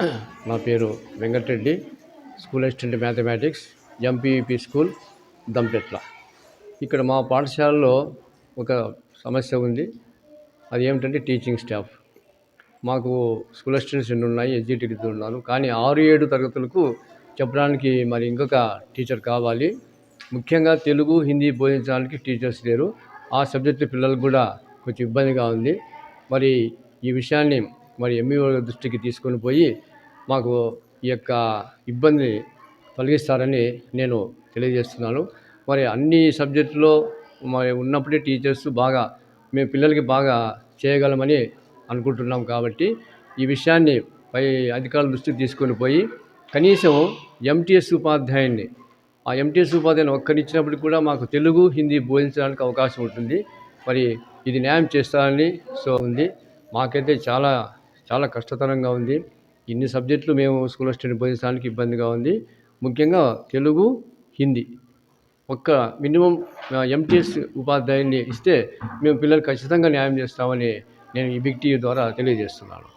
నా పేరు Venkatareddy school assistant mathematics MPEP school Dampetla. ఇక్కడ మా పాఠశాలలో ఒక సమస్య ఉంది. అది ఏమిటంటే టీచింగ్ స్టాఫ్. మాకు స్కూల్ అసిస్టెంట్స్ రెండు ఉన్నాయి ఎస్జిటితో ఉన్నాను కానీ ఆరు ఏడు తరగతులకు చెప్పడానికి మరి ఇంకొక టీచర్ కావాలి. ముఖ్యంగా తెలుగు హిందీ బోధించడానికి టీచర్స్ లేరు. ఆ సబ్జెక్టు పిల్లలకు కూడా కొంచెం ఇబ్బందిగా ఉంది. మరి ఈ విషయాన్ని మరి ఎంఈఓ దృష్టికి తీసుకొని పోయి మాకు ఈ యొక్క ఇబ్బంది తొలగిస్తారని నేను తెలియజేస్తున్నాను. మరి అన్ని సబ్జెక్టులో మరి ఉన్నప్పుడే టీచర్స్ బాగా మేము పిల్లలకి బాగా చేయగలమని అనుకుంటున్నాం కాబట్టి ఈ విషయాన్ని పై అధికారుల దృష్టికి తీసుకొని పోయి కనీసం ఎంటీఎస్ ఉపాధ్యాయున్ని ఆ ఎంటీఎస్ ఉపాధ్యాయుని ఒక్కరిచ్చినప్పుడు కూడా మాకు తెలుగు హిందీ బోధించడానికి అవకాశం ఉంటుంది. మరి ఇది న్యాయం చేస్తారని సో ఉంది. మాకైతే చాలా చాలా కష్టతరంగా ఉంది. ఇన్ని సబ్జెక్టులు మేము స్కూల్ అసిస్టెంట్ బోధించడానికి ఇబ్బందిగా ఉంది. ముఖ్యంగా తెలుగు హిందీ. ఒక్క మినిమం ఎంటీఎస్ ఉపాధ్యాయుని ఇస్తే మేము పిల్లలు ఖచ్చితంగా న్యాయం చేస్తామని నేను ఈ బిగ్ టీవీ ద్వారా తెలియజేస్తున్నాను.